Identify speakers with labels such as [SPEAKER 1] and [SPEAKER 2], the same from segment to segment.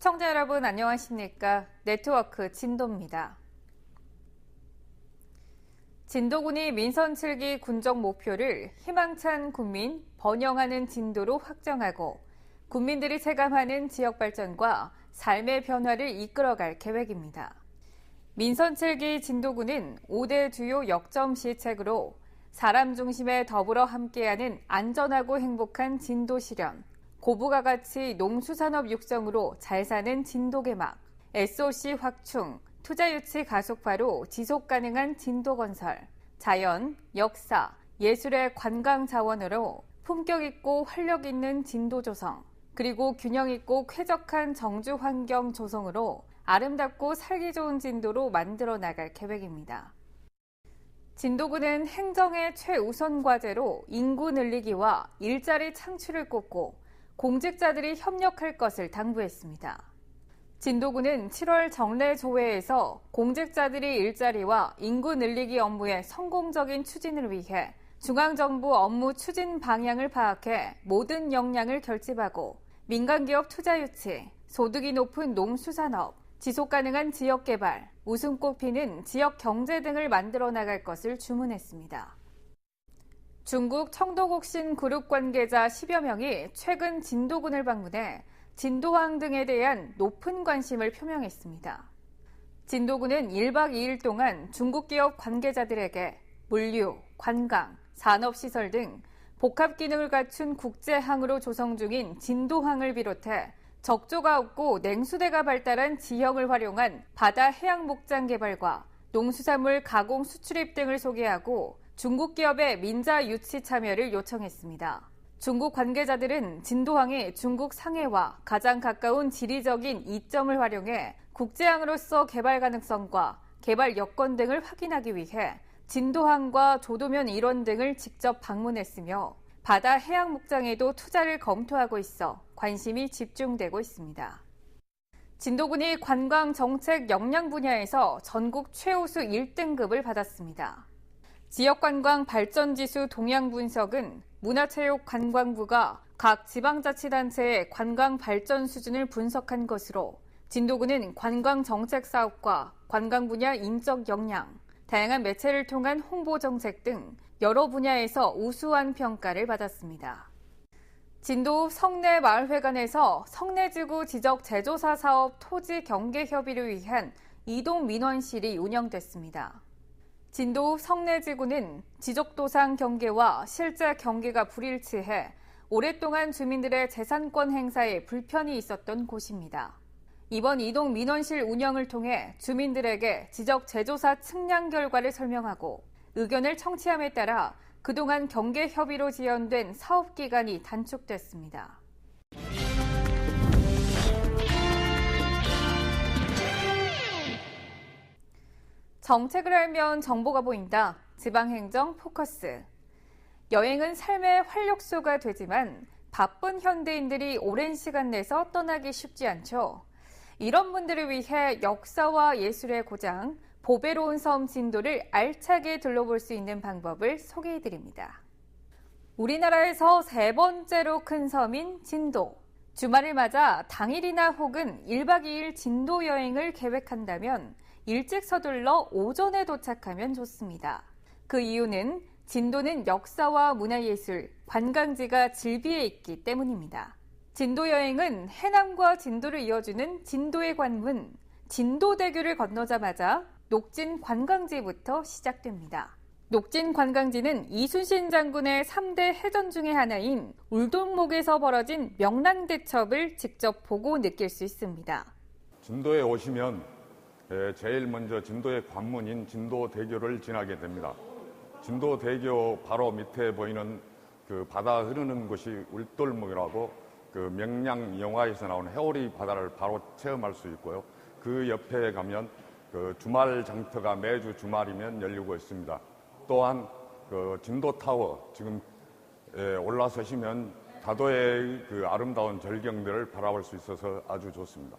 [SPEAKER 1] 시청자 여러분 안녕하십니까? 네트워크 진도입니다. 진도군이 민선 7기 군정 목표를 희망찬 국민, 번영하는 진도로 확정하고 국민들이 체감하는 지역 발전과 삶의 변화를 이끌어갈 계획입니다. 민선 7기 진도군은 5대 주요 역점 시책으로 사람 중심에 더불어 함께하는 안전하고 행복한 진도 실현, 고부가 가치 농수산업 육성으로 잘 사는 진도 개막, SOC 확충, 투자 유치 가속화로 지속 가능한 진도 건설, 자연, 역사, 예술의 관광 자원으로 품격 있고 활력 있는 진도 조성, 그리고 균형 있고 쾌적한 정주 환경 조성으로 아름답고 살기 좋은 진도로 만들어 나갈 계획입니다. 진도군은 행정의 최우선 과제로 인구 늘리기와 일자리 창출을 꼽고 공직자들이 협력할 것을 당부했습니다. 진도군은 7월 정례조회에서 공직자들이 일자리와 인구 늘리기 업무의 성공적인 추진을 위해 중앙정부 업무 추진 방향을 파악해 모든 역량을 결집하고 민간기업 투자 유치, 소득이 높은 농수산업, 지속 가능한 지역 개발, 웃음꽃 피는 지역 경제 등을 만들어 나갈 것을 주문했습니다. 중국 청도곡신 그룹 관계자 10여 명이 최근 진도군을 방문해 진도항 등에 대한 높은 관심을 표명했습니다. 진도군은 1박 2일 동안 중국 기업 관계자들에게 물류, 관광, 산업시설 등 복합 기능을 갖춘 국제항으로 조성 중인 진도항을 비롯해 적조가 없고 냉수대가 발달한 지형을 활용한 바다 해양 목장 개발과 농수산물 가공 수출입 등을 소개하고 중국 기업의 민자 유치 참여를 요청했습니다. 중국 관계자들은 진도항이 중국 상해와 가장 가까운 지리적인 이점을 활용해 국제항으로서 개발 가능성과 개발 여건 등을 확인하기 위해 진도항과 조도면 일원 등을 직접 방문했으며 바다 해양 목장에도 투자를 검토하고 있어 관심이 집중되고 있습니다. 진도군이 관광 정책 역량 분야에서 전국 최우수 1등급을 받았습니다. 지역관광 발전지수 동향 분석은 문화체육관광부가 각 지방자치단체의 관광 발전 수준을 분석한 것으로 진도군은 관광 정책 사업과 관광 분야 인적 역량, 다양한 매체를 통한 홍보 정책 등 여러 분야에서 우수한 평가를 받았습니다. 진도 성내마을회관에서 성내지구 지적 제조사 사업 토지 경계 협의를 위한 이동 민원실이 운영됐습니다. 진도 성내지구는 지적도상 경계와 실제 경계가 불일치해 오랫동안 주민들의 재산권 행사에 불편이 있었던 곳입니다. 이번 이동 민원실 운영을 통해 주민들에게 지적 제조사 측량 결과를 설명하고 의견을 청취함에 따라 그동안 경계 협의로 지연된 사업 기간이 단축됐습니다. 정책을 알면 정보가 보인다. 지방행정 포커스. 여행은 삶의 활력소가 되지만 바쁜 현대인들이 오랜 시간 내서 떠나기 쉽지 않죠. 이런 분들을 위해 역사와 예술의 고장, 보배로운 섬 진도를 알차게 둘러볼 수 있는 방법을 소개해 드립니다. 우리나라에서 세 번째로 큰 섬인 진도. 주말을 맞아 당일이나 혹은 1박 2일 진도 여행을 계획한다면 일찍 서둘러 오전에 도착하면 좋습니다. 그 이유는 진도는 역사와 문화예술, 관광지가 질비해 있기 때문입니다. 진도 여행은 해남과 진도를 이어주는 진도의 관문, 진도대교를 건너자마자 녹진 관광지부터 시작됩니다. 녹진 관광지는 이순신 장군의 3대 해전 중의 하나인 울동목에서 벌어진 명랑대첩을 직접 보고 느낄 수 있습니다.
[SPEAKER 2] 진도에 오시면 예, 제일 먼저 진도의 관문인 진도대교를 지나게 됩니다. 진도대교 바로 밑에 보이는 그 바다 흐르는 곳이 울돌목이라고 그 명량 영화에서 나오는 해오리 바다를 바로 체험할 수 있고요. 그 옆에 가면 그 주말 장터가 매주 주말이면 열리고 있습니다. 또한 그 진도 타워 지금 예, 올라서시면 다도의 그 아름다운 절경들을 바라볼 수 있어서 아주 좋습니다.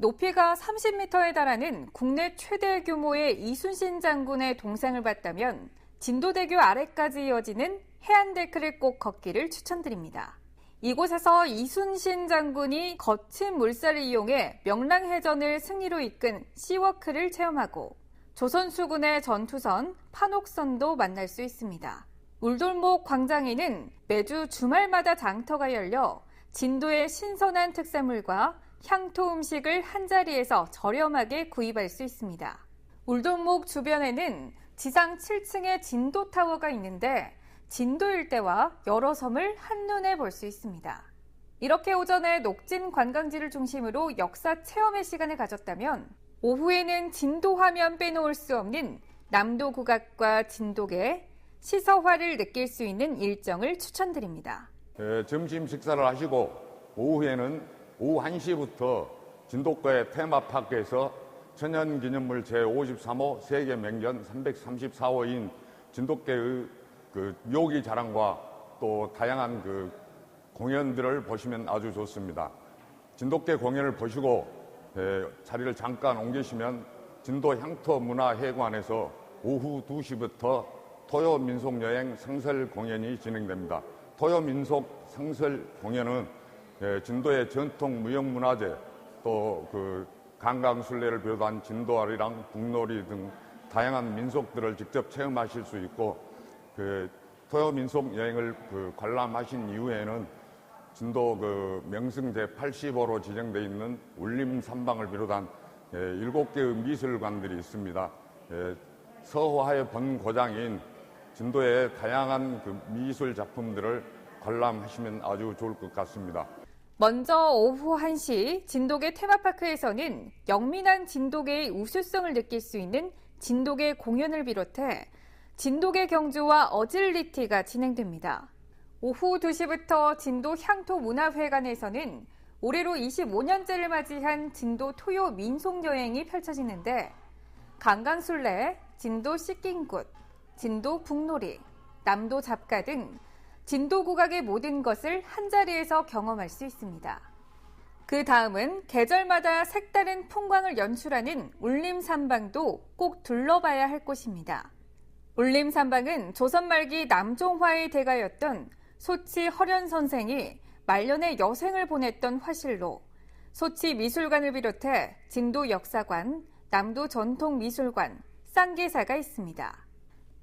[SPEAKER 1] 높이가 30m에 달하는 국내 최대 규모의 이순신 장군의 동상을 봤다면 진도대교 아래까지 이어지는 해안데크를 꼭 걷기를 추천드립니다. 이곳에서 이순신 장군이 거친 물살을 이용해 명랑해전을 승리로 이끈 시워크를 체험하고 조선 수군의 전투선 판옥선도 만날 수 있습니다. 울돌목 광장에는 매주 주말마다 장터가 열려 진도의 신선한 특산물과 향토 음식을 한자리에서 저렴하게 구입할 수 있습니다. 울돌목 주변에는 지상 7층의 진도타워가 있는데 진도 일대와 여러 섬을 한눈에 볼 수 있습니다. 이렇게 오전에 녹진 관광지를 중심으로 역사 체험의 시간을 가졌다면 오후에는 진도 화면 빼놓을 수 없는 남도 국악과 진도계 시서화를 느낄 수 있는 일정을 추천드립니다.
[SPEAKER 2] 예, 점심 식사를 하시고 오후에는 오후 1시부터 진도과의 테마파크에서 천연기념물 제53호 세계명전 334호인 진돗개의 그 묘기 자랑과 또 다양한 그 공연들을 보시면 아주 좋습니다. 진돗개 공연을 보시고 예, 자리를 잠깐 옮기시면 진도 향토 문화회관에서 오후 2시부터 토요 민속 여행 상설 공연이 진행됩니다. 토요 민속 상설 공연은 예, 진도의 전통 무형 문화재 또 그 강강술래를 비롯한 진도아리랑 북놀이 등 다양한 민속들을 직접 체험하실 수 있고 그 토요 민속 여행을 그 관람하신 이후에는 진도 그 명승 제 80호로 지정되어 있는 울림 삼방을 비롯한 예, 일곱 개의 미술관들이 있습니다. 예, 서호하의 본고장인 진도의 다양한 그 미술 작품들을 관람하시면 아주 좋을 것 같습니다.
[SPEAKER 1] 먼저 오후 1시 진도계 테마파크에서는 영민한 진도계의 우수성을 느낄 수 있는 진도계 공연을 비롯해 진도계 경주와 어질리티가 진행됩니다. 오후 2시부터 진도 향토 문화회관에서는 올해로 25년째를 맞이한 진도 토요 민속 여행이 펼쳐지는데 강강술래, 진도 씻긴굿, 진도 북놀이, 남도 잡가 등 진도 국악의 모든 것을 한자리에서 경험할 수 있습니다. 그 다음은 계절마다 색다른 풍광을 연출하는 울림산방도 꼭 둘러봐야 할 곳입니다. 울림산방은 조선 말기 남종화의 대가였던 소치 허련 선생이 말년에 여생을 보냈던 화실로 소치 미술관을 비롯해 진도 역사관, 남도 전통미술관, 쌍계사가 있습니다.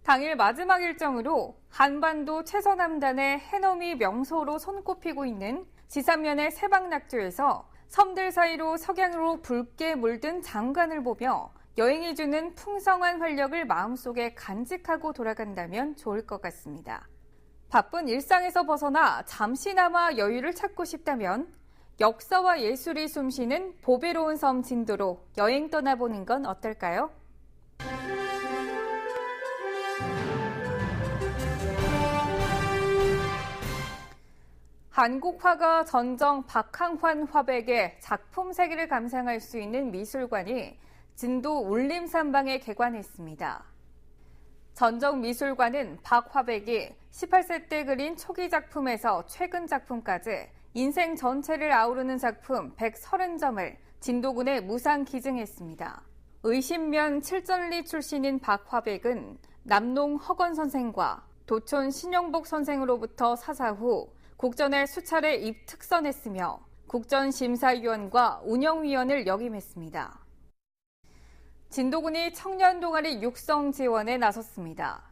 [SPEAKER 1] 당일 마지막 일정으로 한반도 최서남단의 해넘이 명소로 손꼽히고 있는 지산면의 세방낙조에서 섬들 사이로 석양으로 붉게 물든 장관을 보며 여행이 주는 풍성한 활력을 마음속에 간직하고 돌아간다면 좋을 것 같습니다. 바쁜 일상에서 벗어나 잠시나마 여유를 찾고 싶다면 역사와 예술이 숨쉬는 보배로운 섬 진도로 여행 떠나보는 건 어떨까요? 한국 화가 전정 박항환 화백의 작품 세계를 감상할 수 있는 미술관이 진도 울림산방에 개관했습니다. 전정 미술관은 박화백이 18세 때 그린 초기 작품에서 최근 작품까지 인생 전체를 아우르는 작품 130점을 진도군에 무상 기증했습니다. 의신면 칠전리 출신인 박화백은 남농 허건 선생과 도촌 신영복 선생으로부터 사사 후 국전에 수차례 입특선했으며 국전심사위원과 운영위원을 역임했습니다. 진도군이 청년 동아리 육성 지원에 나섰습니다.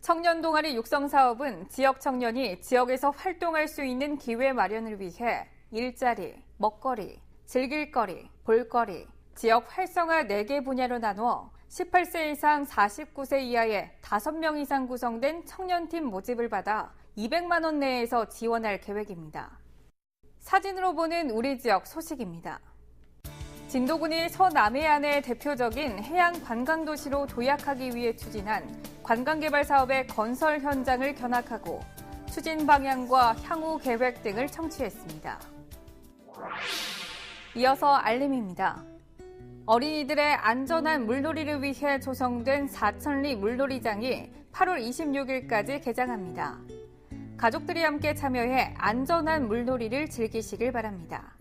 [SPEAKER 1] 청년 동아리 육성 사업은 지역 청년이 지역에서 활동할 수 있는 기회 마련을 위해 일자리, 먹거리, 즐길거리, 볼거리, 지역 활성화 4개 분야로 나누어 18세 이상 49세 이하의 5명 이상 구성된 청년팀 모집을 받아 200만 원 내에서 지원할 계획입니다. 사진으로 보는 우리 지역 소식입니다. 진도군이 서남해안의 대표적인 해양 관광도시로 도약하기 위해 추진한 관광개발 사업의 건설 현장을 견학하고 추진 방향과 향후 계획 등을 청취했습니다. 이어서 알림입니다. 어린이들의 안전한 물놀이를 위해 조성된 사천리 물놀이장이 8월 26일까지 개장합니다. 가족들이 함께 참여해 안전한 물놀이를 즐기시길 바랍니다.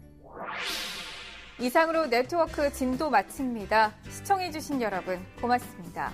[SPEAKER 1] 이상으로 네트워크 진도 마칩니다. 시청해주신 여러분 고맙습니다.